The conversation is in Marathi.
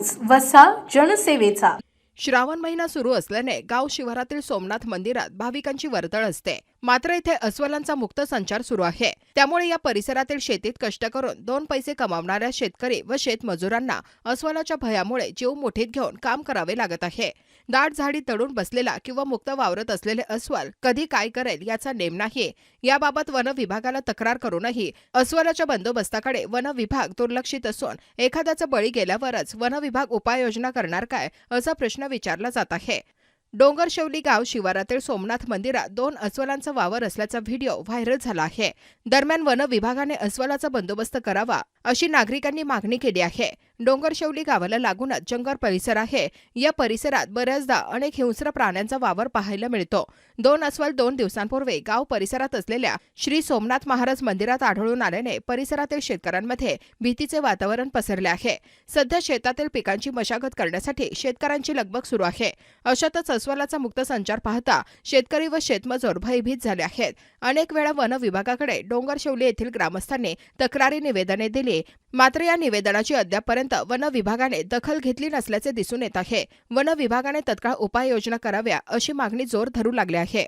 न्यूज वसा जनसेवेचा. श्रावण महिना सुरू असल्याने गाव शिवारातील सोमनाथ मंदिरात भाविकांची वर्दळ असते. मात्र इथे अस्वलांचा मुक्त संचार सुरू आहे. त्यामुळे या परिसरातील शेतीत कष्ट करून दोन पैसे कमावणाऱ्या शेतकरी व शेतमजुरांना अस्वलाच्या भयामुळे जीव मुठीत घेऊन काम करावे लागत आहे. दाट झाडी तडून बसलेला किंवा मुक्त वावरत असलेले अस्वल कधी काय करेल याचा नेम नाही याबाबत वन विभागाला तक्रार करूनही अस्वलाच्या बंदोबस्ताकडे वन विभाग दुर्लक्षित असून एखाद्याचा बळी गेल्यावरच वन विभाग उपाययोजना करणार काय असा प्रश्न विचारला जात आहे. डोंगरशेवली गाव शिवारातील सोमनाथ मंदिरात दोन अस्वलांचा वावर असल्याचा व्हिडिओ व्हायरल झाला आहे. दरम्यान वन विभागाने अस्वलाचा बंदोबस्त करावा अशी नागरिकांनी मागणी केली आहे. डोंगरशेवली गावाला लागूनच जंगल परिसर आहे. या परिसरात बऱ्याचदा अनेक हिंस्र प्राण्यांचा वावर पाहायला मिळतो. दोन अस्वल दोन दिवसांपूर्वी गाव परिसरात असलेल्या श्री सोमनाथ महाराज मंदिरात आढळून आल्याने परिसरातील शेतकऱ्यांमध्ये भीतीचे वातावरण पसरले आहे. सध्या शेतातील पिकांची मशागत करण्यासाठी शेतकऱ्यांची लगबग सुरू आहे. अशातच अस्वलाचा मुक्त संचार पाहता शेतकरी व शेतमजूर भयभीत झाले आहेत. अनेक वेळा वन विभागाकडे डोंगरशेवली येथील ग्रामस्थांनी तक्रारी निवेदने दिली. मात्र या निवेदनाची अद्यापपर्यंत वन विभागाने दखल घेतली नसल्याचे दिसून येत आहे. वन विभागाने तत्काळ उपाययोजना कराव्या अशी मागणी जोर धरू लागली आहे.